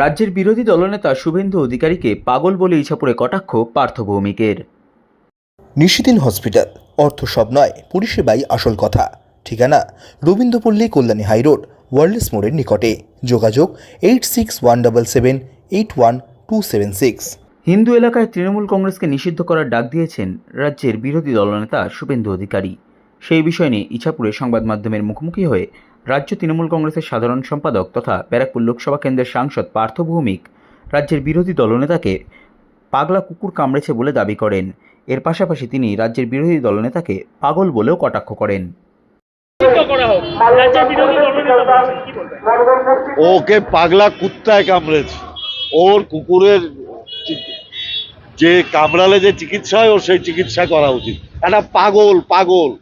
রাজ্যের বিরোধী দলনেতা শুভেন্দু অধিকারীকে পাগল বলে ইছাপুরে কটাক্ষ পার্থ ভৌমিকের নিশিদিন হসপিটাল অর্থ সব নয় পরিষেবাই আসল কথা। ঠিকানা রবীন্দ্রপল্লী কল্যাণী হাইরোড ওয়ার্ল্ডস মোড়ের নিকটে। যোগাযোগ eight six one double seven eight one two seven six. Hindu এলাকায় তৃণমূল কংগ্রেসকে নিষিদ্ধ করার ডাক দিয়েছেন রাজ্যের বিরোধী দলনেতা শুভেন্দু অধিকারী। সেই বিষয় নিয়ে ইছাপুরে সংবাদ মাধ্যমের মুখোমুখি হয়ে রাজ্য তৃণমূল কংগ্রেসের সাধারণ সম্পাদক তথা ব্যারাকপুর লোকসভা কেন্দ্রের সাংসদ পার্থ ভৌমিক রাজ্যের বিরোধী দলনেতাকে পাগলা কুকুর কামড়েছে বলে দাবি করেন। এর পাশাপাশি তিনি রাজ্যের বিরোধী দলনেতাকে পাগল বলেও কটাক্ষ করেন। ওকে পাগলা কুত্তায় কামড়েছে। ওর কুকুরের যে কামড়ালে যে চিকিৎসা হয়, ওর সেই চিকিৎসা করা উচিত। একটা পাগল পাগল।